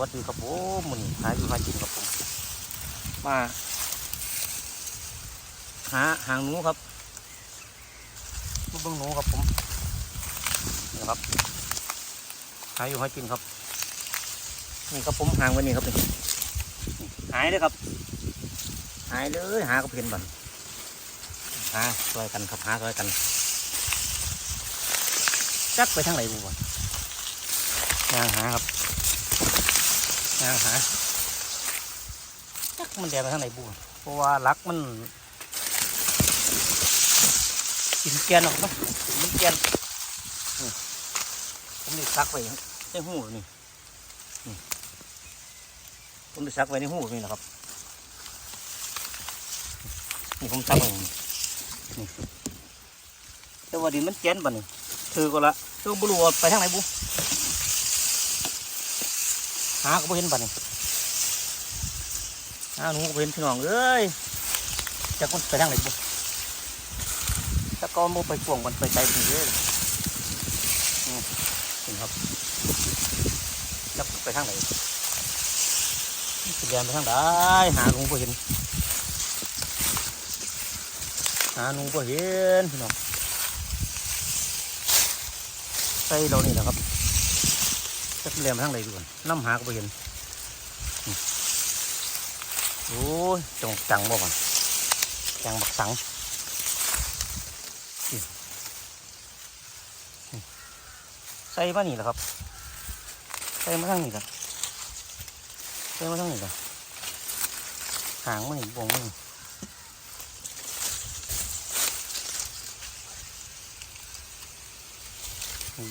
วัสดีครับผมมันหาอยู่หากินครับผม มาหาหางหนูครับมาเบิ่งหนูครับผมนี่ครับหาอยู่หากินครับนี่ครับผมหางไว้นี่ครับนี่หายเลยครับ หายเลยหากระเพนบันหาซอยกันครับหาซอยกันจักไปทางไหนบุบะยางหาครับ ยางหาจักมันแดงไปทางไหนบุเพราะว่าลักมันกินแกนออกเนาะกินมันแกนผมได้ซักไว้ในหูนี่นี่ผมได้ซักไว้ในหูนี่แหละครับนี่ผมซักไว้นี่แต่ว่าดินมันแกนบ่นี่ถือก็ละตัวบุรุษไปทางไหนบุ หาก็บ่เห็นบ่นี่หาหนูก็บ่เห็นพี่น้องเอ้ยจักมันไปทางไหนบุตะกอนบ่ไปป่วงมันไปไกลไปเรื่อยนี่เห็นครับจักไปทางไหนสิเรียนไปทางใดหาหนูบ่เห็น หาหนูก็เห็นพี่น้องใส่เรานี่แหละครับ จะเรียมทางไหนดูก่อนน้ำหาก็ไปเห็นโอ้ยจังจังบ่ก่อนจังบักสังใส่มานี่แหละครับใส่มาทางนี้แหละใส่มาทางนี้แหละหางมันนี่บวงมันนี่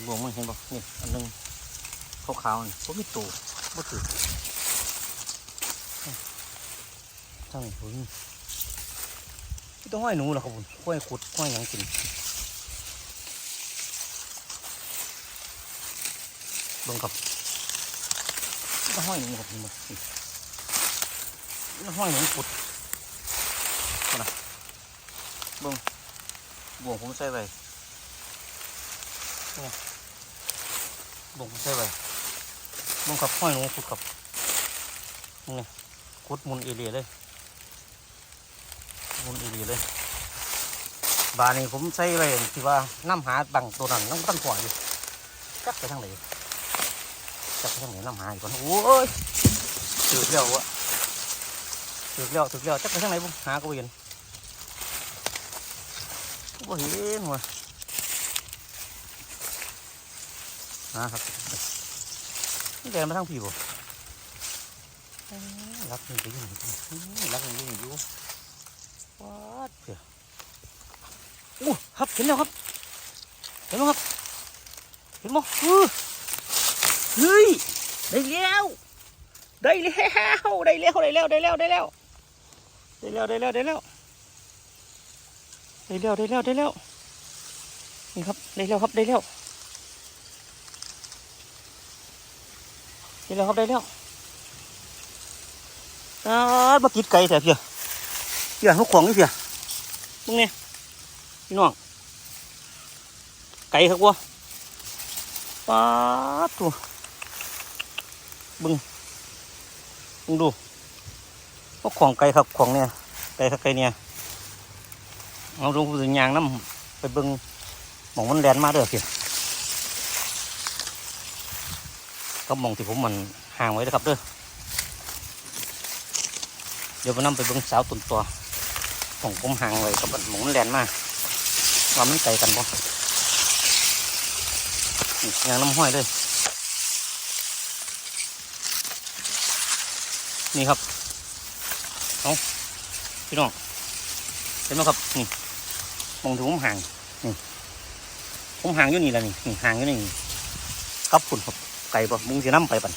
บวงมันเห็นบ่นี่อันหนึง ขาวๆนี่ผมมีตูบ่ถือทั้งผมไม่ต้องห้อยหนูหรอกครับผมห้อยขุดห้อยหยังกินเบิ่งครับไม่ต้องห้อยหนูครับผมไม่ต้องห้อยหนูขุดเอานะบงบวงผมใส่ไว้บ่งใช่ไหม บ่งกับห้อยหนูขุดกับนี่ขุดมุนเอเรียเลยมุนเอเรียเลยบานี้ผมใส่ไว้ที่ว่าน้ำหาบังตัวนั้นน้ำตั้งขวาอยู่จักไปทางไหนจักไปทางไหนน้ำหาอีกก่อนโอ้ยถึกแล้ววะถึกแล้วถึกแล้วจักไปทางไหนบุ้งหาก็เห็นบ่เห็นว่ะนะครับ นี่แกมาทั้งผีบ่เอ้ยรักนี่ไปยุ่งยู่รักนี่ยุ่งอยู่วัดเพียโอ้ครับเห็นแล้วครับ เห็นไหมครับ เห็นมั้เออเฮ้ยได้แล้วได้แล้วได้แล้วได้แล้วได้แล้วได้แล้วได้แล้วได้แล้วได้แล้วได้แล้วได้แล้วได้แล้วนี่ครับได้แล้วครับได้แล้ว ได้แล้วครับได้แล้วอ่าบักกิดไก่แต่เพียเพียเขาของนี่เพียมึงเนี่ยพี่น้อง ไก่ครับวะป้าดตัวบึงบึงดูพวกของไก่ครับของเนี่ยไก่ครับไก่เนี่ยเอาลงไปยางน้ำไปบึงมองมันแลนมาเด้อเพีย ก็มองที่ผมมันห่างไว้นะครับเด้อเดี๋ยวไปนํไปเบิ่งสาวตุนตัวของผมห่างไว้กับมันหมองมันแลนมาว่ามันไกลกันบ่นี่ยางน้ำห้อยเลยนี่ครับเอาพี่น้องเห็นไหมครับนี่มองที่ผมห่างนี่ผมห่างอยู่นี่แหละนี่นี่ห่างอยู่นี่ครับคุณครับ ไก่บ่มุงสิน้ำไปปั่น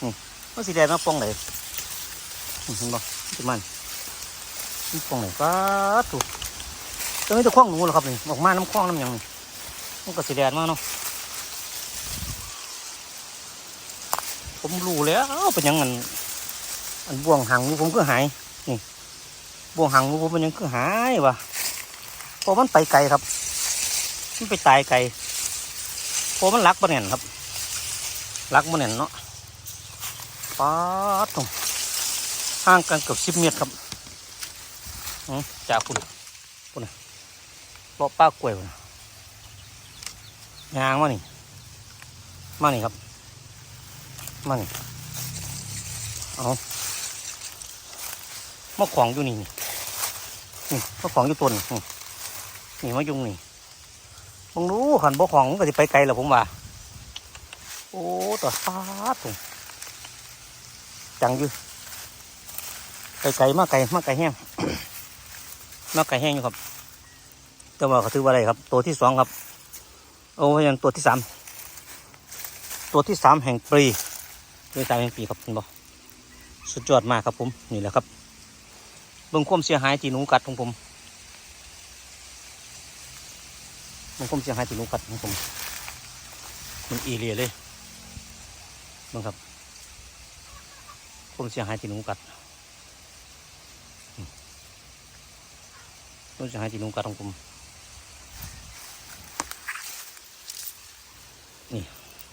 อืมมันสีแดงมาป้องไหนเห็นบ่ที่มันมันป้องไหนก็ถูกตรงนี้จะคล้องหนูเหรอครับนี่ออกมาน้ำคล้องน้ำยังนี่มันก็สีแดงมากเนาะผมรู้แล้วเป็นยังไงอันบ่วงหางนูผมก็หายนี่บ่วงหางนูผมเป็นยังก็หายวะเพราะมันไปไกลครับมันไปตายไกลเพราะมันรักปะเนี่ยครับ รักมันเห็นเนาะป๊าดตรงห่างกันเกือบสิบเมตรครับอืมจากคุณคุณนเลาะป้ากล้วยนะยางมานี่มานี่ครับมานี่เอามาของอยู่นี่นี่มาของอยู่ต้นนี่นี่มายุงนี่มึงรู้ขันบ่ของก็จะไปไกลแล้วผมว่า โอ้ตัวฟาดตรงจังอยู่ไกลไกลๆมากไกลมากไกลแห้งมากไกลแห้งอยู่ครับแต่ว่าเขาถือว่าอะไรครับ ตัวที่สองครับ โอ้ยังตัวที่สามตัวที่สามแห่งปีตัวที่สามแห่งปีครับคุณบอสุดยอดมากครับผมนี่แหละครับเบื้องความเสียหายที่หนูกัดของผมเบื้องคมเสียหายที่หนูกัดของผมมันอีเลียเลย บื้องครับความเสียหายที่หนูกัดอืมเสียหายที่หนูกัดของผมนี่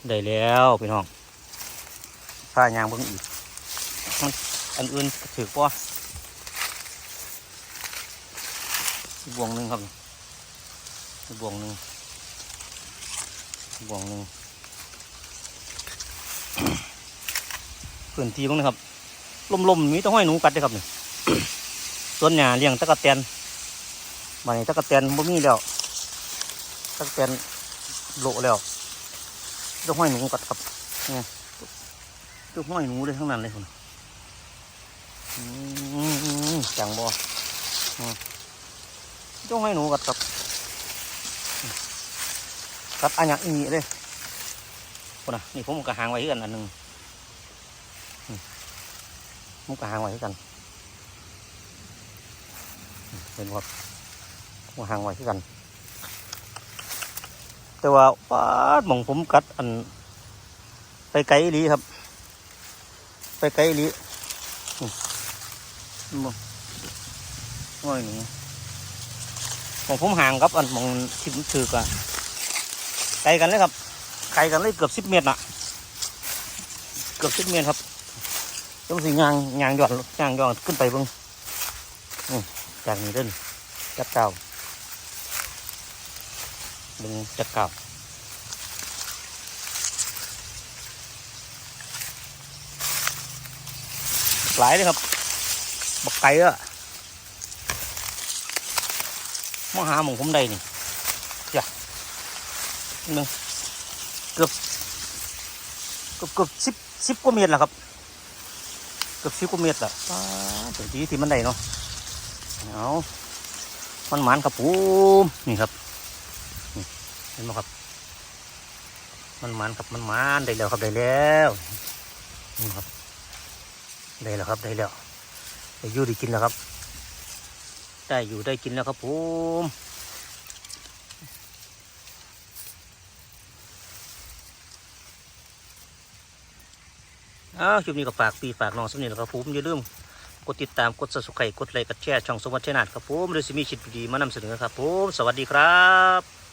ได้แล้วพี่น้องผ้ายางเบิ่งอีกอันอื่นถือว่าบวงหนึ่งครับบวงหนึ่งบวงหนึ่ง พื้นที่เบ้างนะครับลมๆมีแต้องห้อยหนูกัดเลยครับเนี่ยต้นหญ้าเลี้ยงตะกะแตนมานี่ตะกะแตนบ่มีแล้วตะกะแตนโละแล้วเจ้าห้อยหนูกัดครับเนี่ยเจ้าห้อยหนูเลยทั้งนั้นเลยคุณจังบอมเจ้าห้อยหนูกัดครับกัดอันอย่างนี้เลยคุณนะนี่ผมกระหางไว้กันอันหนึ่ง มุกระหางไว้คือกันอืมเห็นบ่ครับผมกหางไว้คือกัน แต่ว่าป้าดหมองผมกัดอัน ไปไกลลีครับ ไปไกลลีมบ่ง่อยหนูหมองผมห่างครับอันหมองทิมถือกะไกลกันเลยครับไกลกันเลยเกือบสิบเมตรน่ะ เกือบสิบเมตรครับ ต้องสิยางยางหย่อนยางหย่อนขึ้นไปเบิ่งอืมจากนี้เดินจับเก่าเบิ่งจับเก่าหลายเลยครับบักไก่อะมาหาหมองผมได้นี่จ้ะหนึ่งเกือบเกือบเกือบสิบสิบกว่าเมตรแล้วครับเกือบสิบกว่าเมตรละป้าถึงที่ที่มันได้เนาะเอามันหมานครับผมนี่ครับนี่เห็นไหมครับ มันหมานครับมันหมานได้แล้วครับได้แล้วนี่ครับได้แล้วครับได้แล้วได้อยู่ได้กินแล้วครับ ได้อยู่ได้กินแล้วครับผม อ้าวคลิปนี้ก็ฝากปีฝากน้องสมนีนะครับผมอย่าลืมกดติดตามกดสับสไครต์กดไลค์กดแชร์ช่องสมวัติชนาดครับผมโดยสิมีชิดดีมานำเสนอครับผม สวัสดีครับ